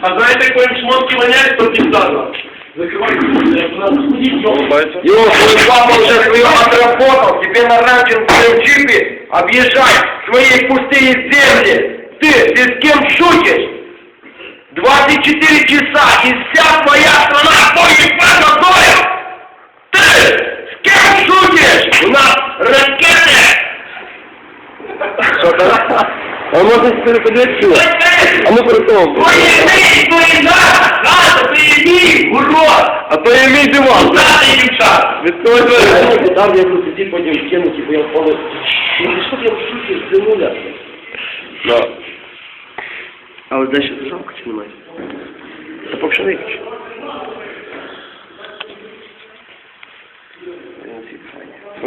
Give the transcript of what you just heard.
А знаєте, якої шмотки воняють, то піздаза. Закривайте, я туди сходіть, йо. Йо, твой папа уже свою отработал, тебе на ранчинском джипе объезжать свои пустые земли. Ты, ты с кем шутишь? 24 часа и вся твоя Что то? А может перепадет А мы при том. Поїми, поїда, надо, поїми, урод! А то я имей диван. Надо, дівчат! Відкривай двері. Там я буду сидіти, потім стіну, типу, я впаду. Ну, що я в шуті з нуля? Да. А ось далі жалко чи немає? Та поки що виключу.